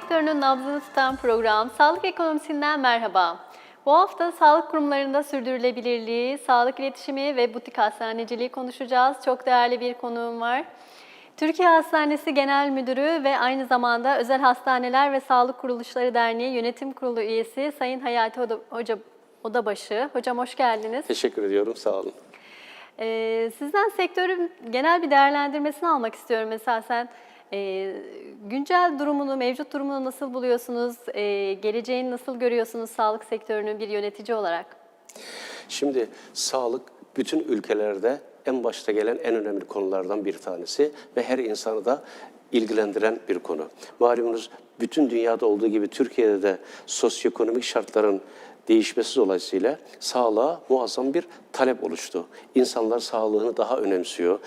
sektörünün nabzını tutan program Sağlık Ekonomisinden merhaba. Bu hafta sağlık kurumlarında sürdürülebilirliği, sağlık iletişimi ve butik hastaneciliği konuşacağız. Çok değerli bir konuğum var. Türkiye Hastanesi Genel Müdürü ve aynı zamanda Özel Hastaneler ve Sağlık Kuruluşları Derneği Yönetim Kurulu üyesi Sayın Hayati Oda, Hoca, Odabaşı. Hocam hoş geldiniz. Teşekkür ediyorum, sağ olun. Ee, sizden sektörün genel bir değerlendirmesini almak istiyorum esasen. Ee, güncel durumunu, mevcut durumunu nasıl buluyorsunuz? Ee, geleceğini nasıl görüyorsunuz sağlık sektörünün bir yönetici olarak? Şimdi sağlık bütün ülkelerde en başta gelen en önemli konulardan bir tanesi ve her insanı da ilgilendiren bir konu. Malumunuz bütün dünyada olduğu gibi Türkiye'de de sosyoekonomik şartların değişmesi dolayısıyla sağlığa muazzam bir talep oluştu. İnsanlar sağlığını daha önemsiyor,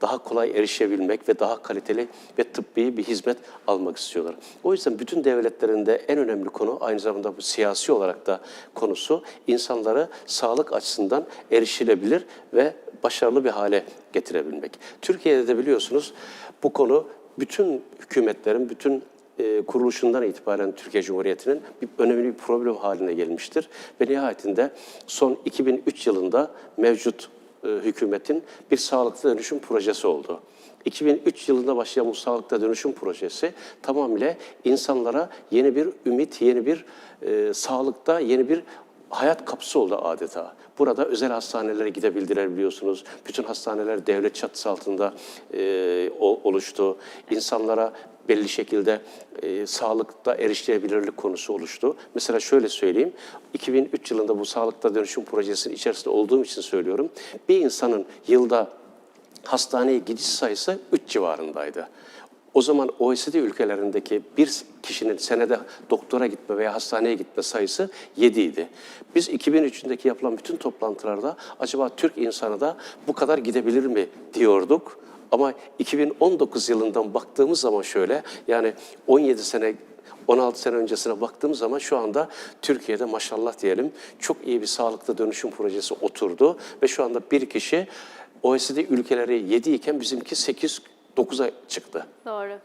daha kolay erişebilmek ve daha kaliteli ve tıbbi bir hizmet almak istiyorlar. O yüzden bütün devletlerinde en önemli konu aynı zamanda bu siyasi olarak da konusu insanları sağlık açısından erişilebilir ve başarılı bir hale getirebilmek. Türkiye'de de biliyorsunuz bu konu bütün hükümetlerin, bütün e, kuruluşundan itibaren Türkiye Cumhuriyeti'nin bir önemli bir problem haline gelmiştir. Ve nihayetinde son 2003 yılında mevcut e, hükümetin bir sağlıklı dönüşüm projesi oldu. 2003 yılında başlayan bu sağlıkta dönüşüm projesi tamamıyla insanlara yeni bir ümit, yeni bir e, sağlıkta yeni bir hayat kapısı oldu adeta. Burada özel hastanelere gidebildiler biliyorsunuz. Bütün hastaneler devlet çatısı altında e, oluştu. İnsanlara belli şekilde e, sağlıkta erişilebilirlik konusu oluştu. Mesela şöyle söyleyeyim. 2003 yılında bu sağlıkta dönüşüm projesinin içerisinde olduğum için söylüyorum. Bir insanın yılda hastaneye gidiş sayısı 3 civarındaydı. O zaman OECD ülkelerindeki bir kişinin senede doktora gitme veya hastaneye gitme sayısı 7 idi. Biz 2003'ündeki yapılan bütün toplantılarda acaba Türk insanı da bu kadar gidebilir mi diyorduk. Ama 2019 yılından baktığımız zaman şöyle yani 17 sene 16 sene öncesine baktığımız zaman şu anda Türkiye'de maşallah diyelim çok iyi bir sağlıklı dönüşüm projesi oturdu ve şu anda bir kişi OECD ülkeleri 7 iken bizimki 8 9'a çıktı. Doğru.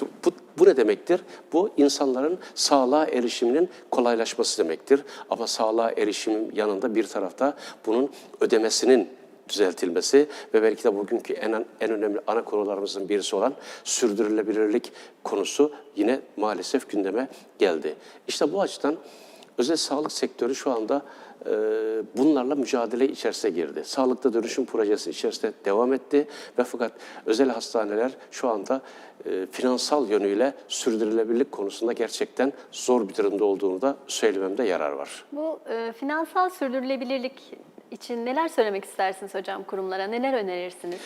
Bu, bu ne demektir? Bu insanların sağlığa erişiminin kolaylaşması demektir. Ama sağlığa erişimin yanında bir tarafta bunun ödemesinin düzeltilmesi ve belki de bugünkü en, en önemli ana konularımızın birisi olan sürdürülebilirlik konusu yine maalesef gündeme geldi. İşte bu açıdan özel sağlık sektörü şu anda e, bunlarla mücadele içerisine girdi. Sağlıkta dönüşüm projesi içerisinde devam etti ve fakat özel hastaneler şu anda e, finansal yönüyle sürdürülebilirlik konusunda gerçekten zor bir durumda olduğunu da söylememde yarar var. Bu e, finansal sürdürülebilirlik için neler söylemek istersiniz hocam kurumlara? Neler önerirsiniz?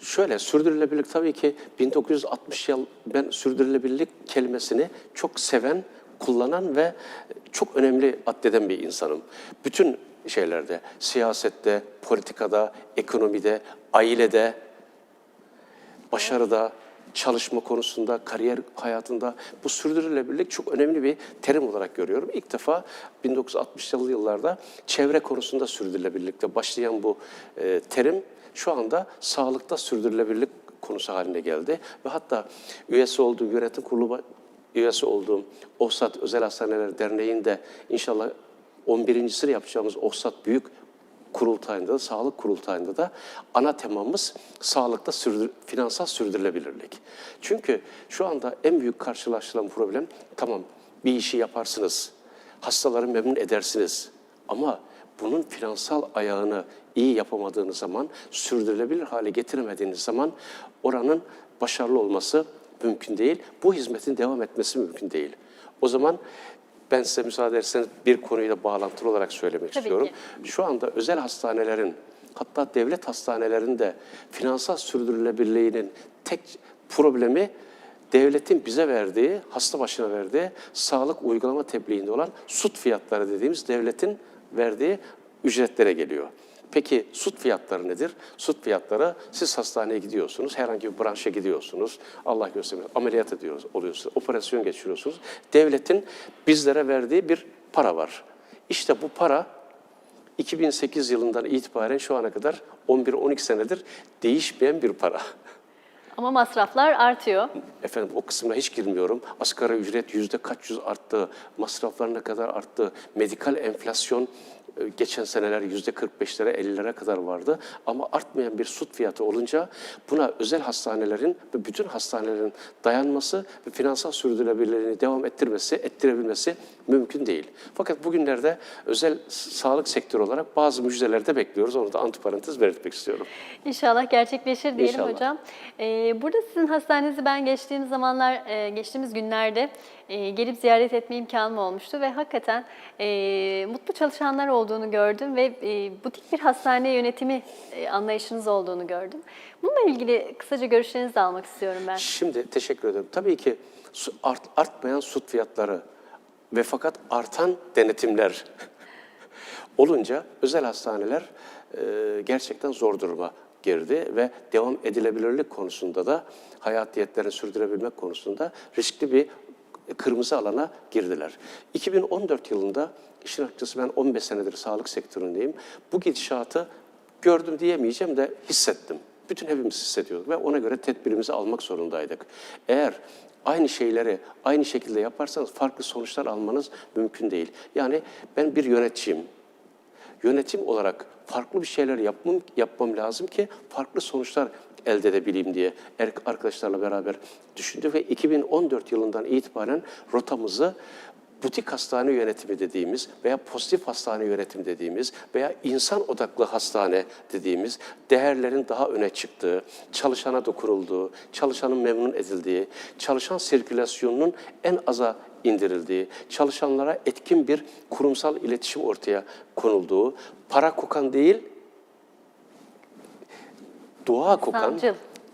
Şöyle sürdürülebilirlik tabii ki 1960 yıl ben sürdürülebilirlik kelimesini çok seven, kullanan ve çok önemli addeden bir insanım. Bütün şeylerde, siyasette, politikada, ekonomide, ailede, başarıda, çalışma konusunda, kariyer hayatında bu sürdürülebilirlik çok önemli bir terim olarak görüyorum. İlk defa 1960'lı yıllarda çevre konusunda sürdürülebilirlikte başlayan bu e, terim şu anda sağlıkta sürdürülebilirlik konusu haline geldi. Ve hatta üyesi olduğum yönetim kurulu üyesi olduğum OSAT Özel Hastaneler Derneği'nde inşallah 11.sini yapacağımız OSAT Büyük kurultayında da, sağlık kurultayında da ana temamız sağlıkta sürdür, finansal sürdürülebilirlik. Çünkü şu anda en büyük karşılaşılan problem tamam bir işi yaparsınız, hastaları memnun edersiniz ama bunun finansal ayağını iyi yapamadığınız zaman, sürdürülebilir hale getiremediğiniz zaman oranın başarılı olması mümkün değil. Bu hizmetin devam etmesi mümkün değil. O zaman ben size müsaade ederseniz bir konuyla bağlantılı olarak söylemek Tabii istiyorum. ki. Şu anda özel hastanelerin hatta devlet hastanelerinde finansal sürdürülebilirliğinin tek problemi devletin bize verdiği, hasta başına verdiği sağlık uygulama tebliğinde olan sut fiyatları dediğimiz devletin verdiği ücretlere geliyor. Peki süt fiyatları nedir? Süt fiyatları siz hastaneye gidiyorsunuz, herhangi bir branşa gidiyorsunuz. Allah göstermesin ameliyat ediyoruz, oluyorsunuz, operasyon geçiriyorsunuz. Devletin bizlere verdiği bir para var. İşte bu para 2008 yılından itibaren şu ana kadar 11-12 senedir değişmeyen bir para. Ama masraflar artıyor. Efendim o kısmına hiç girmiyorum. Asgari ücret yüzde kaç yüz arttı, masraflar ne kadar arttı, medikal enflasyon geçen seneler yüzde 45'lere 50'lere kadar vardı. Ama artmayan bir süt fiyatı olunca buna özel hastanelerin ve bütün hastanelerin dayanması ve finansal sürdürülebilirliğini devam ettirmesi, ettirebilmesi mümkün değil. Fakat bugünlerde özel sağlık sektörü olarak bazı müjdeler de bekliyoruz. Onu da antiparantez belirtmek istiyorum. İnşallah gerçekleşir diyelim İnşallah. hocam. Ee, burada sizin hastanenizi ben geçtiğimiz zamanlar, e, geçtiğimiz günlerde e, gelip ziyaret etme imkanım olmuştu ve hakikaten e, mutlu çalışanlar olduğunu gördüm ve e, butik bir hastane yönetimi e, anlayışınız olduğunu gördüm. Bununla ilgili kısaca görüşlerinizi almak istiyorum ben. Şimdi teşekkür ederim. Tabii ki art- artmayan süt fiyatları ve fakat artan denetimler olunca özel hastaneler e, gerçekten zor duruma girdi ve devam edilebilirlik konusunda da hayatiyetlerini sürdürebilmek konusunda riskli bir kırmızı alana girdiler. 2014 yılında işin açıkçası ben 15 senedir sağlık sektöründeyim. Bu gidişatı gördüm diyemeyeceğim de hissettim. Bütün hepimiz hissediyorduk ve ona göre tedbirimizi almak zorundaydık. Eğer aynı şeyleri aynı şekilde yaparsanız farklı sonuçlar almanız mümkün değil. Yani ben bir yöneticiyim. Yönetim olarak farklı bir şeyler yapmam, yapmam lazım ki farklı sonuçlar elde edebileyim diye er- arkadaşlarla beraber düşündük ve 2014 yılından itibaren rotamızı butik hastane yönetimi dediğimiz veya pozitif hastane yönetimi dediğimiz veya insan odaklı hastane dediğimiz değerlerin daha öne çıktığı, çalışana dokunulduğu, çalışanın memnun edildiği, çalışan sirkülasyonunun en aza indirildiği, çalışanlara etkin bir kurumsal iletişim ortaya konulduğu, para kokan değil, dua kokan,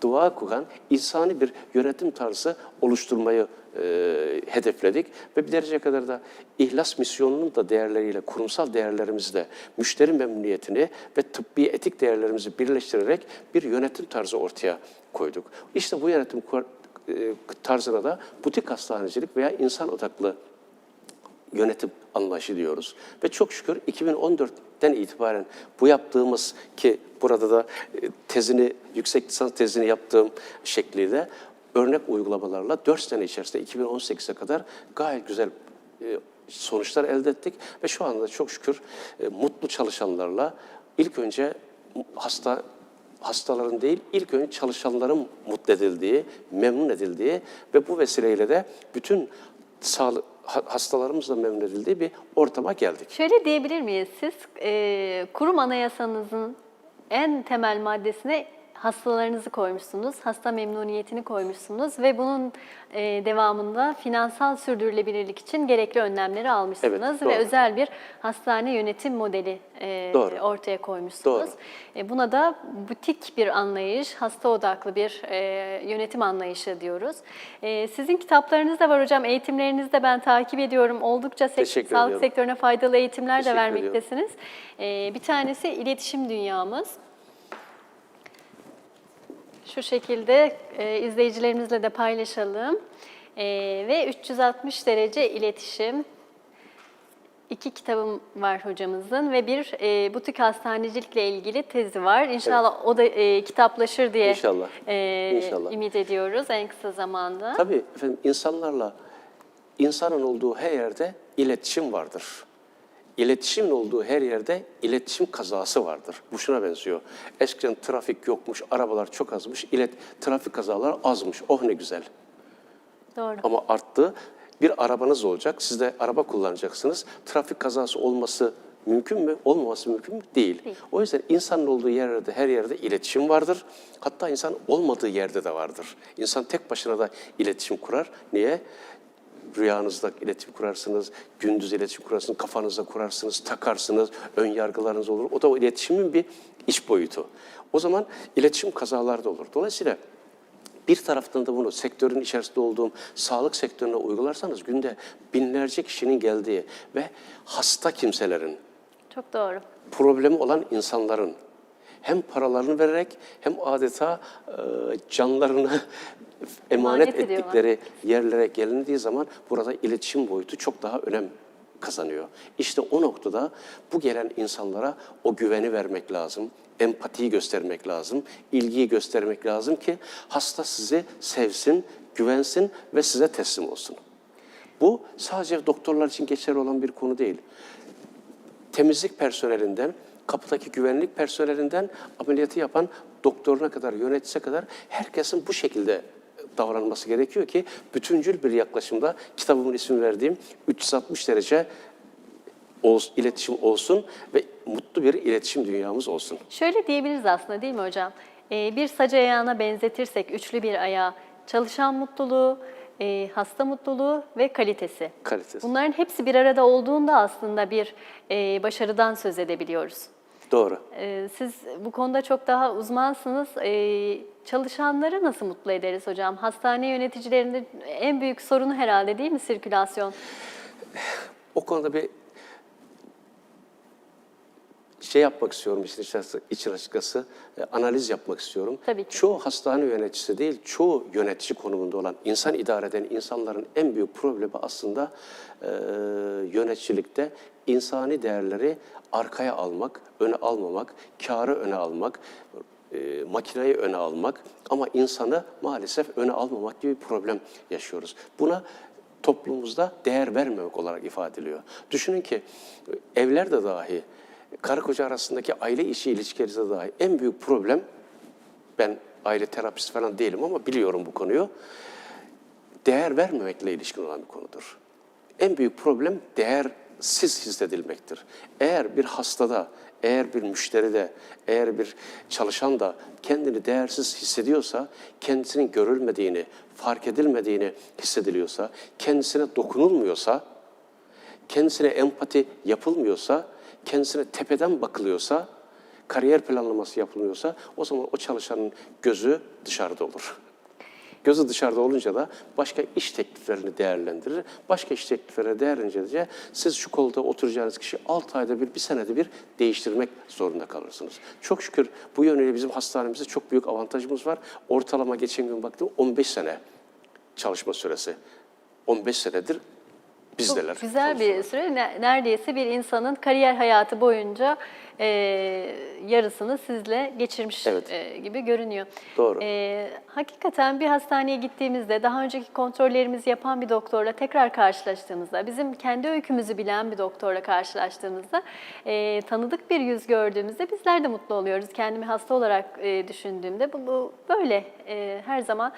dua kokan insani bir yönetim tarzı oluşturmayı e, hedefledik ve bir derece kadar da ihlas misyonunun da değerleriyle, kurumsal değerlerimizle müşteri memnuniyetini ve tıbbi etik değerlerimizi birleştirerek bir yönetim tarzı ortaya koyduk. İşte bu yönetim e, tarzına da butik hastanecilik veya insan odaklı yönetim anlayışı diyoruz. Ve çok şükür 2014'ten itibaren bu yaptığımız ki burada da e, tezini, yüksek lisans tezini yaptığım şekliyle örnek uygulamalarla 4 sene içerisinde 2018'e kadar gayet güzel e, sonuçlar elde ettik. Ve şu anda çok şükür e, mutlu çalışanlarla ilk önce hasta hastaların değil, ilk önce çalışanların mutlu edildiği, memnun edildiği ve bu vesileyle de bütün sağlık ha- hastalarımızla memnun edildiği bir ortama geldik. Şöyle diyebilir miyiz? Siz e, kurum anayasanızın en temel maddesine hastalarınızı koymuşsunuz, hasta memnuniyetini koymuşsunuz ve bunun e, devamında finansal sürdürülebilirlik için gerekli önlemleri almışsınız Evet, ve özel bir hastane yönetim modeli e, Doğru. ortaya koymuşsunuz. Doğru. E, buna da butik bir anlayış, hasta odaklı bir e, yönetim anlayışı diyoruz. E, sizin kitaplarınız da var hocam, eğitimlerinizi de ben takip ediyorum. Oldukça sek- Teşekkür sağlık ediyorum. sektörüne faydalı eğitimler de Teşekkür vermektesiniz. E, bir tanesi iletişim dünyamız. Şu şekilde e, izleyicilerimizle de paylaşalım. E, ve 360 derece iletişim. İki kitabım var hocamızın ve bir e, butik hastanecilikle ilgili tezi var. İnşallah o da e, kitaplaşır diye İnşallah. e, İnşallah. ümit ediyoruz en kısa zamanda. Tabii efendim insanlarla, insanın olduğu her yerde iletişim vardır. İletişimin olduğu her yerde iletişim kazası vardır. Bu şuna benziyor. Eskiden trafik yokmuş, arabalar çok azmış, ilet, trafik kazalar azmış. Oh ne güzel. Doğru. Ama arttı. Bir arabanız olacak, siz de araba kullanacaksınız. Trafik kazası olması mümkün mü? Olmaması mümkün mü? Değil. Değil. O yüzden insanın olduğu yerde, her yerde iletişim vardır. Hatta insan olmadığı yerde de vardır. İnsan tek başına da iletişim kurar. Niye? Rüyanızda iletişim kurarsınız, gündüz iletişim kurarsınız, kafanızda kurarsınız, takarsınız, ön yargılarınız olur. O da o iletişimin bir iç boyutu. O zaman iletişim kazaları da olur. Dolayısıyla bir taraftan da bunu sektörün içerisinde olduğum sağlık sektörüne uygularsanız günde binlerce kişinin geldiği ve hasta kimselerin, Çok doğru. problemi olan insanların hem paralarını vererek hem adeta e, canlarını emanet Emanet ediyorlar. ettikleri yerlere gelindiği zaman burada iletişim boyutu çok daha önem kazanıyor. İşte o noktada bu gelen insanlara o güveni vermek lazım, empatiyi göstermek lazım, ilgiyi göstermek lazım ki hasta sizi sevsin, güvensin ve size teslim olsun. Bu sadece doktorlar için geçerli olan bir konu değil. Temizlik personelinden, kapıdaki güvenlik personelinden ameliyatı yapan doktoruna kadar, yöneticisine kadar herkesin bu şekilde davranması gerekiyor ki bütüncül bir yaklaşımda kitabımın ismini verdiğim 360 derece ol- iletişim olsun ve mutlu bir iletişim dünyamız olsun. Şöyle diyebiliriz aslında değil mi hocam? Ee, bir sac ayağına benzetirsek üçlü bir ayağı, çalışan mutluluğu, e, hasta mutluluğu ve kalitesi. Kalitesi. Bunların hepsi bir arada olduğunda aslında bir e, başarıdan söz edebiliyoruz. Doğru. Ee, Siz bu konuda çok daha uzmansınız. Ee, Çalışanları nasıl mutlu ederiz hocam? Hastane yöneticilerinin en büyük sorunu herhalde değil mi sirkülasyon? O konuda bir şey yapmak istiyorum işin açıkçası, için açıkçası e, analiz yapmak istiyorum. Tabii ki. Çoğu hastane yöneticisi değil, çoğu yönetici konumunda olan insan idare eden insanların en büyük problemi aslında e, yöneticilikte insani değerleri arkaya almak, öne almamak, karı öne almak, e, makineyi öne almak ama insanı maalesef öne almamak gibi bir problem yaşıyoruz. Buna toplumumuzda değer vermemek olarak ifade ediliyor. Düşünün ki e, evlerde dahi karı koca arasındaki aile işi ilişkilerinde dahi en büyük problem ben aile terapist falan değilim ama biliyorum bu konuyu. Değer vermemekle ilişkin olan bir konudur. En büyük problem değersiz hissedilmektir. Eğer bir hastada, eğer bir müşteride, eğer bir çalışan da kendini değersiz hissediyorsa, kendisinin görülmediğini, fark edilmediğini hissediliyorsa, kendisine dokunulmuyorsa, kendisine empati yapılmıyorsa, kendisine tepeden bakılıyorsa, kariyer planlaması yapılmıyorsa o zaman o çalışanın gözü dışarıda olur. Gözü dışarıda olunca da başka iş tekliflerini değerlendirir. Başka iş teklifleri değerlendirince siz şu koltuğa oturacağınız kişi 6 ayda bir, bir senede bir değiştirmek zorunda kalırsınız. Çok şükür bu yönüyle bizim hastanemizde çok büyük avantajımız var. Ortalama geçen gün baktım 15 sene çalışma süresi. 15 senedir bizdeler. Çok güzel bir süre. Ne- Neredeyse bir insanın kariyer hayatı boyunca e, yarısını sizle geçirmiş Evet. e, gibi görünüyor. Doğru. E, hakikaten bir hastaneye gittiğimizde daha önceki kontrollerimizi yapan bir doktorla tekrar karşılaştığımızda, bizim kendi öykümüzü bilen bir doktorla karşılaştığımızda, e, tanıdık bir yüz gördüğümüzde bizler de mutlu oluyoruz. Kendimi hasta olarak e, düşündüğümde bu, bu böyle e, her zaman.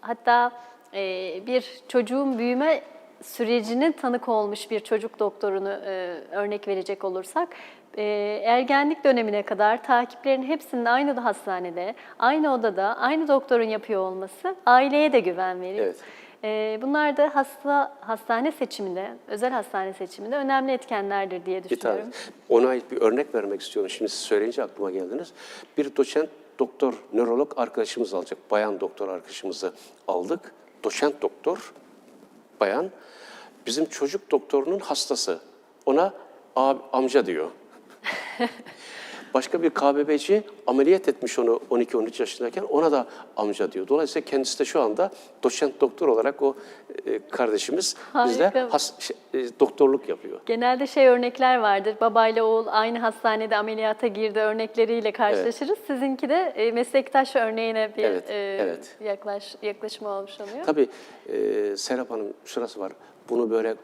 Hatta e, bir çocuğun büyüme sürecine tanık olmuş bir çocuk doktorunu e, örnek verecek olursak, e, ergenlik dönemine kadar takiplerin hepsinin aynı hastanede, aynı odada, aynı doktorun yapıyor olması aileye de güven veriyor. Evet. E, bunlar da hasta hastane seçiminde, özel hastane seçiminde önemli etkenlerdir diye Bir tane. düşünüyorum. Ona ait bir örnek vermek istiyorum. Şimdi siz söyleyince aklıma geldiniz. Bir doçent doktor, nörolog arkadaşımız alacak. Bayan doktor arkadaşımızı aldık. Doçent doktor, bayan. Bizim çocuk doktorunun hastası. Ona amca diyor. Başka bir KBB'ci ameliyat etmiş onu 12-13 yaşındayken ona da amca diyor. Dolayısıyla kendisi de şu anda doçent doktor olarak o e, kardeşimiz bizde Harika. has- şey, e, doktorluk yapıyor. Genelde şey örnekler vardır. Babayla oğul aynı hastanede ameliyata girdi örnekleriyle karşılaşırız. Sizinki de e, meslektaş örneğine bir Evet, e, evet. yaklaş yaklaşım olmuş oluyor. Tabii e, Serap Hanım şurası var. Bunu böyle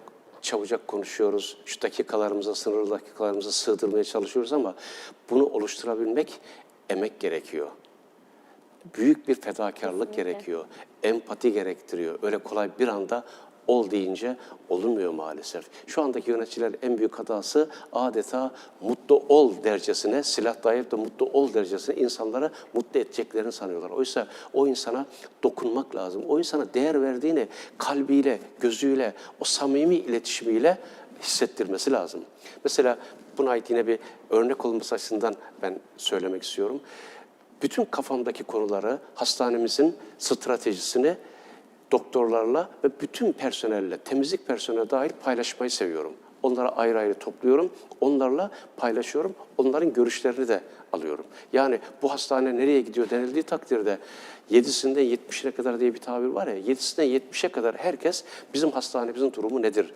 çabucak konuşuyoruz. Şu dakikalarımıza, sınırlı dakikalarımıza sığdırmaya çalışıyoruz ama bunu oluşturabilmek emek gerekiyor. Büyük bir fedakarlık Kesinlikle. gerekiyor. Empati gerektiriyor. Öyle kolay bir anda ol deyince olunmuyor maalesef. Şu andaki yöneticiler en büyük hatası adeta mutlu ol dercesine, silah dair de mutlu ol dercesine insanlara mutlu edeceklerini sanıyorlar. Oysa o insana dokunmak lazım. O insana değer verdiğini kalbiyle, gözüyle, o samimi iletişimiyle hissettirmesi lazım. Mesela buna ait yine bir örnek olması açısından ben söylemek istiyorum. Bütün kafamdaki konuları, hastanemizin stratejisini doktorlarla ve bütün personelle, temizlik personeli dahil paylaşmayı seviyorum. Onları ayrı ayrı topluyorum, onlarla paylaşıyorum, onların görüşlerini de alıyorum. Yani bu hastane nereye gidiyor denildiği takdirde 7'sinden 70'ine kadar diye bir tabir var ya, 7'sinden 70'e kadar herkes bizim hastanemizin durumu nedir?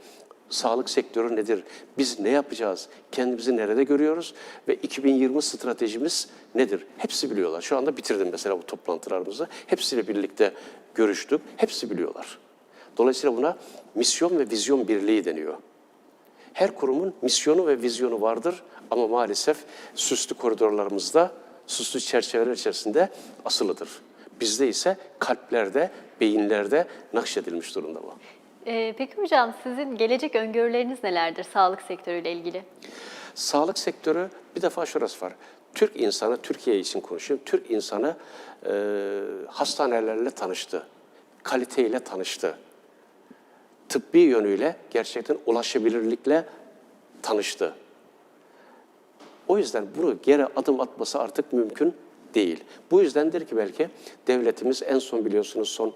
Sağlık sektörü nedir? Biz ne yapacağız? Kendimizi nerede görüyoruz? Ve 2020 stratejimiz nedir? Hepsi biliyorlar. Şu anda bitirdim mesela bu toplantılarımızı. Hepsiyle birlikte görüştük. Hepsi biliyorlar. Dolayısıyla buna misyon ve vizyon birliği deniyor. Her kurumun misyonu ve vizyonu vardır ama maalesef süslü koridorlarımızda, süslü çerçeveler içerisinde asılıdır. Bizde ise kalplerde, beyinlerde nakşedilmiş durumda bu. Ee, peki hocam sizin gelecek öngörüleriniz nelerdir sağlık sektörüyle ilgili? Sağlık sektörü bir defa şurası var. Türk insanı, Türkiye için konuşuyorum. Türk insanı e, hastanelerle tanıştı. Kaliteyle tanıştı. Tıbbi yönüyle gerçekten ulaşabilirlikle tanıştı. O yüzden bunu geri adım atması artık mümkün değil. Bu yüzdendir ki belki devletimiz en son biliyorsunuz son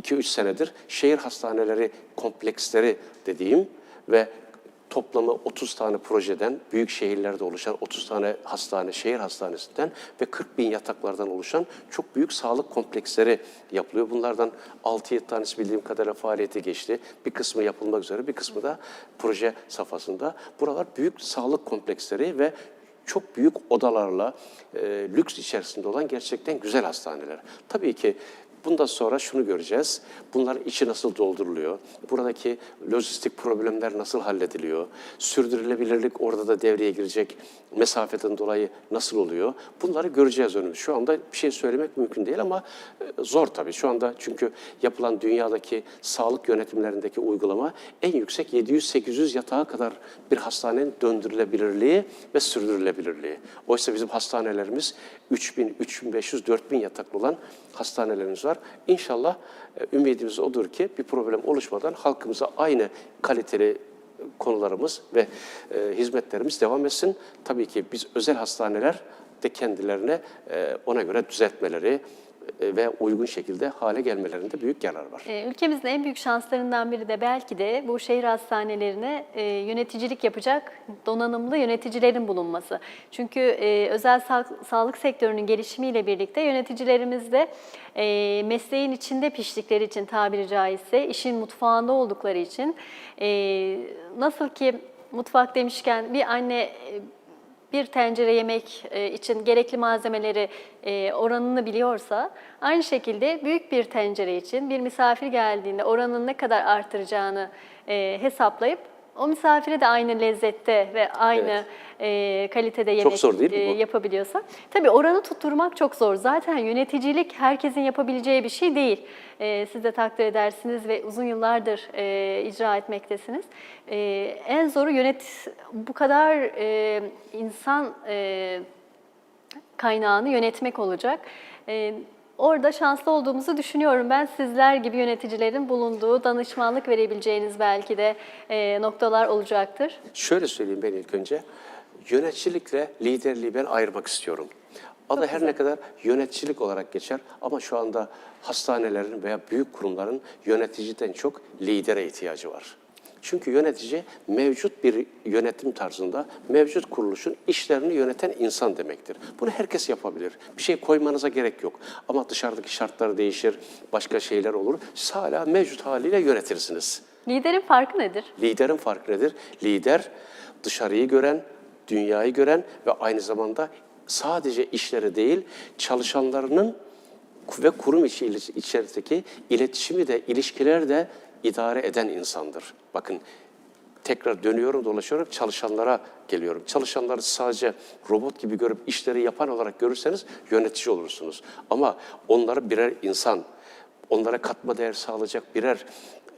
2-3 senedir şehir hastaneleri kompleksleri dediğim ve toplamı 30 tane projeden, büyük şehirlerde oluşan 30 tane hastane, şehir hastanesinden ve 40 bin yataklardan oluşan çok büyük sağlık kompleksleri yapılıyor. Bunlardan 6-7 tanesi bildiğim kadarıyla faaliyete geçti. Bir kısmı yapılmak üzere, bir kısmı da proje safhasında. Buralar büyük sağlık kompleksleri ve çok büyük odalarla e, lüks içerisinde olan gerçekten güzel hastaneler. Tabii ki bundan sonra şunu göreceğiz. Bunların içi nasıl dolduruluyor? Buradaki lojistik problemler nasıl hallediliyor? Sürdürülebilirlik orada da devreye girecek mesafeden dolayı nasıl oluyor? Bunları göreceğiz önümüz. Şu anda bir şey söylemek mümkün değil ama e, zor tabii. Şu anda çünkü yapılan dünyadaki sağlık yönetimlerindeki uygulama en yüksek 700-800 yatağa kadar bir hastanenin döndürülebilirliği ve sürdürülebilirliği. Oysa bizim hastanelerimiz 3000, 3500, 4000 yataklı olan hastanelerimiz var. İnşallah e, ümidimiz odur ki bir problem oluşmadan halkımıza aynı kaliteli konularımız ve e, hizmetlerimiz devam etsin. Tabii ki biz özel hastaneler de kendilerine e, ona göre düzeltmeleri e, ve uygun şekilde hale gelmelerinde büyük yarar var. Ee, Ülkemizin en büyük şanslarından biri de belki de bu şehir hastanelerine e, yöneticilik yapacak donanımlı yöneticilerin bulunması. Çünkü e, özel sa- sağlık sektörünün gelişimiyle birlikte yöneticilerimiz de e, mesleğin içinde piştikleri için tabiri caizse, işin mutfağında oldukları için e, nasıl ki mutfak demişken bir anne e, bir tencere yemek e, için gerekli malzemeleri e, oranını biliyorsa, aynı şekilde büyük bir tencere için bir misafir geldiğinde oranını ne kadar artıracağını e, hesaplayıp o misafire de aynı lezzette ve aynı e, kalitede yemek zor değil mi e, yapabiliyorsa. Tabii oranı tutturmak çok zor. Zaten yöneticilik herkesin yapabileceği bir şey değil. E, siz de takdir edersiniz ve uzun yıllardır e, icra etmektesiniz. E, en zoru yönet bu kadar e, insan e, kaynağını yönetmek olacak. E, orada şanslı olduğumuzu düşünüyorum. Ben sizler gibi yöneticilerin bulunduğu, danışmanlık verebileceğiniz belki de e, noktalar olacaktır. Şöyle söyleyeyim ben ilk önce. Yöneticilikle liderliği ben ayırmak istiyorum. Adı her ne kadar yöneticilik olarak geçer ama şu anda hastanelerin veya büyük kurumların yöneticiden çok lidere ihtiyacı var. Çünkü yönetici mevcut bir yönetim tarzında, mevcut kuruluşun işlerini yöneten insan demektir. Bunu herkes yapabilir. Bir şey koymanıza gerek yok. Ama dışarıdaki şartlar değişir, başka şeyler olur. Siz hala mevcut haliyle yönetirsiniz. Liderin farkı nedir? Liderin farkı nedir? Lider dışarıyı gören, dünyayı gören ve aynı zamanda sadece işleri değil, çalışanlarının ve kurum içi içerisindeki iletişimi de, ilişkileri de idare eden insandır. Bakın tekrar dönüyorum, dolaşıyorum, çalışanlara geliyorum. Çalışanları sadece robot gibi görüp işleri yapan olarak görürseniz yönetici olursunuz. Ama onları birer insan, onlara katma değer sağlayacak birer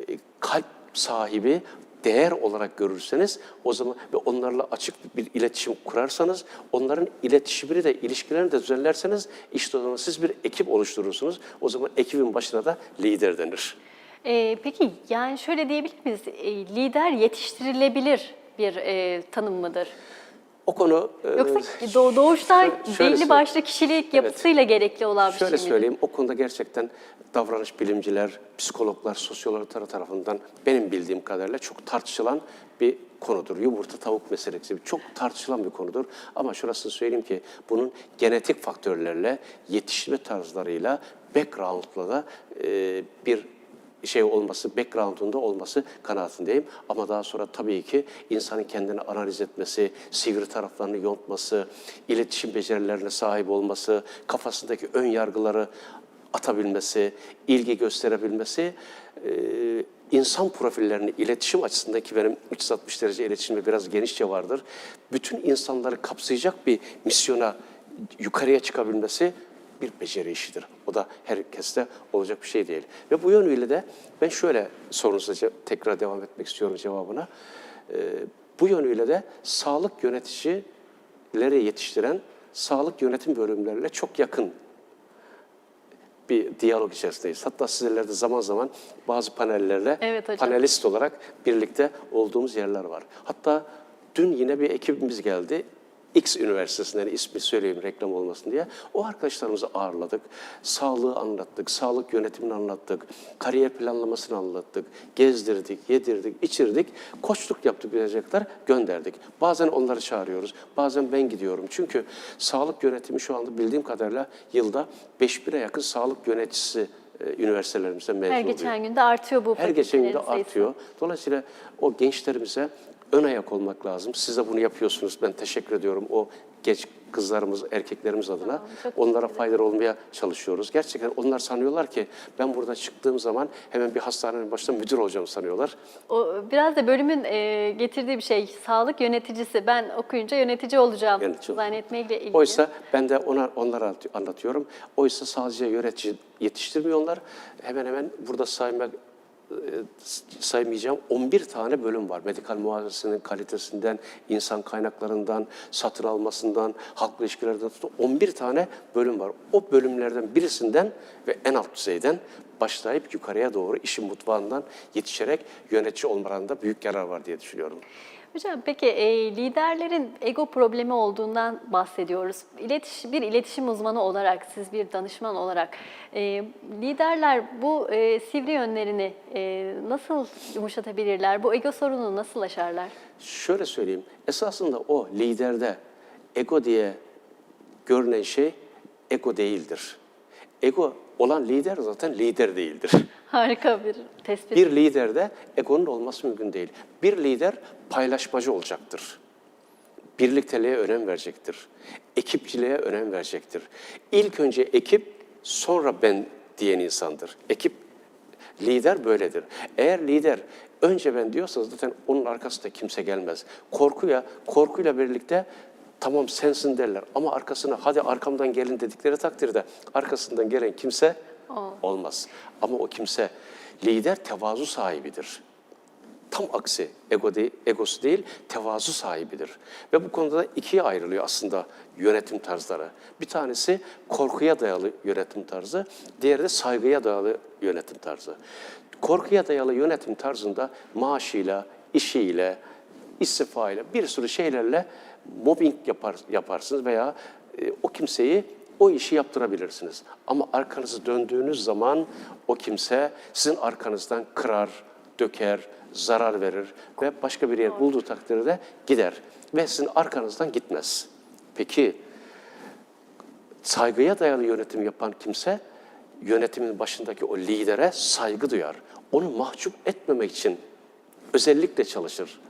e, kalp sahibi, değer olarak görürseniz o zaman ve onlarla açık bir iletişim kurarsanız, onların iletişimini de ilişkilerini de düzenlerseniz işte o zaman siz bir ekip oluşturursunuz. O zaman ekibin başına da lider denir. Ee, peki yani şöyle diyebilir miyiz? Ee, lider yetiştirilebilir bir e, tanım mıdır? O konu e, Yoksa doğ- doğuştan şöyle- şöyle belli başlı kişilik yapısıyla gerekli olan bir Şöyle şey midir? söyleyeyim, o konuda gerçekten davranış bilimciler, psikologlar, sosyologlar tarafından benim bildiğim kadarıyla çok tartışılan bir konudur. Yumurta tavuk meselesi çok tartışılan bir konudur. Ama şurasını söyleyeyim ki bunun genetik faktörlerle, yetişme tarzlarıyla, background'la da e, bir şey olması, background'unda olması kanaatindeyim. Ama daha sonra tabii ki insanın kendini analiz etmesi, sivri taraflarını yontması, iletişim becerilerine sahip olması, kafasındaki ön yargıları atabilmesi, ilgi gösterebilmesi, insan profillerini iletişim açısındaki benim 360 derece iletişimde biraz genişçe vardır. Bütün insanları kapsayacak bir misyona yukarıya çıkabilmesi bir beceri işidir. O da herkeste olacak bir şey değil. Ve bu yönüyle de ben şöyle sorunuza tekrar devam etmek istiyorum cevabına. Ee, bu yönüyle de sağlık yöneticileri yetiştiren sağlık yönetim bölümleriyle çok yakın bir diyalog içerisindeyiz. Hatta sizlerle de zaman zaman bazı panellerle Evet hocam. panelist olarak birlikte olduğumuz yerler var. Hatta dün yine bir ekibimiz geldi. X Üniversitesi'nden ismi söyleyeyim reklam olmasın diye. O arkadaşlarımızı ağırladık. Sağlığı anlattık, sağlık yönetimini anlattık, kariyer planlamasını anlattık, gezdirdik, yedirdik, içirdik, koçluk yaptık bilecekler, gönderdik. Bazen onları çağırıyoruz, bazen ben gidiyorum. Çünkü sağlık yönetimi şu anda bildiğim kadarıyla yılda 5000'e yakın sağlık yöneticisi e, üniversitelerimizde mezun Her oluyor. geçen günde artıyor bu Her geçen günde sayısı. artıyor. Dolayısıyla o gençlerimize ön ayak olmak lazım. Siz de bunu yapıyorsunuz. Ben teşekkür ediyorum o genç kızlarımız, erkeklerimiz adına. Tamam, Onlara faydalı olmaya çalışıyoruz. Gerçekten onlar sanıyorlar ki ben burada çıktığım zaman hemen bir hastanenin başında müdür olacağımı sanıyorlar. O biraz da bölümün e, getirdiği bir şey. Sağlık yöneticisi. Ben okuyunca yönetici olacağım Yönetici olacağım. zannetmekle ilgili. Oysa ben de ona, onlara anlatıyorum. Oysa sadece yönetici yetiştirmiyorlar. Hemen hemen burada saymak saymayacağım 11 tane bölüm var. Medikal muhasebenin kalitesinden, insan kaynaklarından, satın almasından, halkla ilişkilerden tutun 11 tane bölüm var. O bölümlerden birisinden ve en alt düzeyden başlayıp yukarıya doğru işin mutfağından yetişerek yönetici olmalarında büyük yarar var diye düşünüyorum. Hocam peki e, liderlerin ego problemi olduğundan bahsediyoruz. İletiş, bir iletişim uzmanı olarak, siz bir danışman olarak e, liderler bu e, sivri yönlerini e, nasıl yumuşatabilirler? Bu ego sorununu nasıl aşarlar? Şöyle söyleyeyim, esasında o liderde ego diye görünen şey ego değildir. Ego olan lider zaten lider değildir. Harika bir tespit. Bir liderde egonun olması mümkün değil. Bir lider paylaşmacı olacaktır. Birlikteliğe önem verecektir. Ekipçiliğe önem verecektir. İlk önce ekip, sonra ben diyen insandır. Ekip, lider böyledir. Eğer lider önce ben diyorsa zaten onun arkasında kimse gelmez. Korkuya, korkuyla birlikte tamam sensin derler ama arkasına hadi arkamdan gelin dedikleri takdirde arkasından gelen kimse olmaz. Ama o kimse lider tevazu sahibidir. Tam aksi ego değil, egosu değil, tevazu sahibidir. Ve bu konuda da ikiye ayrılıyor aslında yönetim tarzları. Bir tanesi korkuya dayalı yönetim tarzı, diğeri de saygıya dayalı yönetim tarzı. Korkuya dayalı yönetim tarzında maaşıyla, işiyle, istifayla, bir sürü şeylerle mobbing yapar, yaparsınız veya e, o kimseyi o işi yaptırabilirsiniz. Ama arkanızı döndüğünüz zaman o kimse sizin arkanızdan kırar, döker, zarar verir ve başka bir yer bulduğu takdirde gider ve sizin arkanızdan gitmez. Peki saygıya dayalı yönetim yapan kimse yönetimin başındaki o lidere saygı duyar. Onu mahcup etmemek için özellikle çalışır.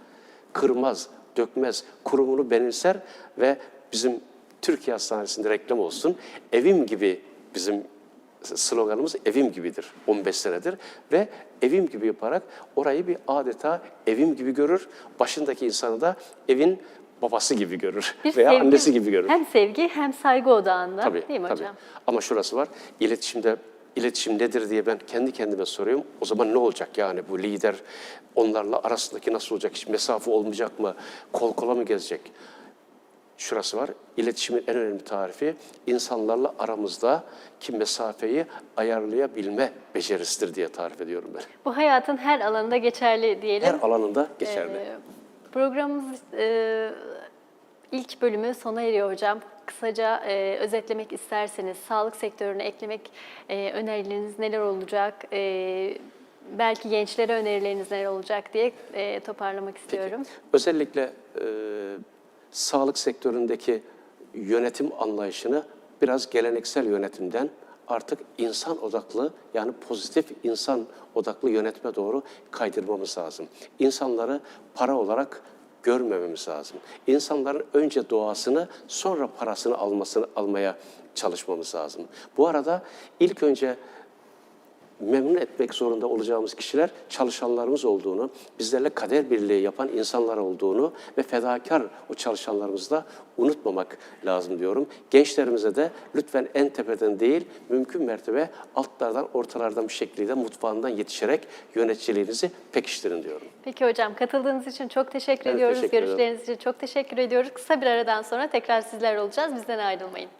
Kırmaz, dökmez, kurumunu benimser ve bizim Türkiye Hastanesi'nde reklam olsun. Evim gibi bizim sloganımız evim gibidir 15 senedir ve evim gibi yaparak orayı bir adeta evim gibi görür. Başındaki insanı da evin babası gibi görür Bir veya sevgi- annesi gibi görür. Hem sevgi hem saygı odağında Tabii, değil mi tabii. hocam? Ama şurası var. İletişimde iletişim nedir diye ben kendi kendime soruyorum. O zaman ne olacak yani bu lider onlarla arasındaki nasıl olacak? Hiç mesafe olmayacak mı? Kol kola mı gezecek? Şurası var. İletişimin en önemli tarifi insanlarla aramızda ki mesafeyi ayarlayabilme becerisidir diye tarif ediyorum ben. Bu hayatın her alanında geçerli diyelim. Her alanında geçerli. Ee, programımız e, ilk bölümü sona eriyor hocam. Kısaca e, özetlemek isterseniz sağlık sektörüne eklemek e, önerileriniz neler olacak? E, belki gençlere önerileriniz neler olacak diye e, toparlamak istiyorum. Özellikle e, sağlık sektöründeki yönetim anlayışını biraz geleneksel yönetimden artık insan odaklı yani pozitif insan odaklı yönetme doğru kaydırmamız lazım. İnsanları para olarak görmememiz lazım. İnsanların önce doğasını sonra parasını almasını almaya çalışmamız lazım. Bu arada ilk önce memnun etmek zorunda olacağımız kişiler çalışanlarımız olduğunu, bizlerle kader birliği yapan insanlar olduğunu ve fedakar o çalışanlarımızı da unutmamak lazım diyorum. Gençlerimize de lütfen en tepeden değil, mümkün mertebe altlardan, ortalardan bir şekilde mutfağından yetişerek yöneticiliğinizi pekiştirin diyorum. Peki hocam katıldığınız için çok teşekkür Evet, ediyoruz. teşekkür. Görüşleriniz için çok teşekkür ediyoruz. Kısa bir aradan sonra tekrar sizler olacağız. Bizden ayrılmayın.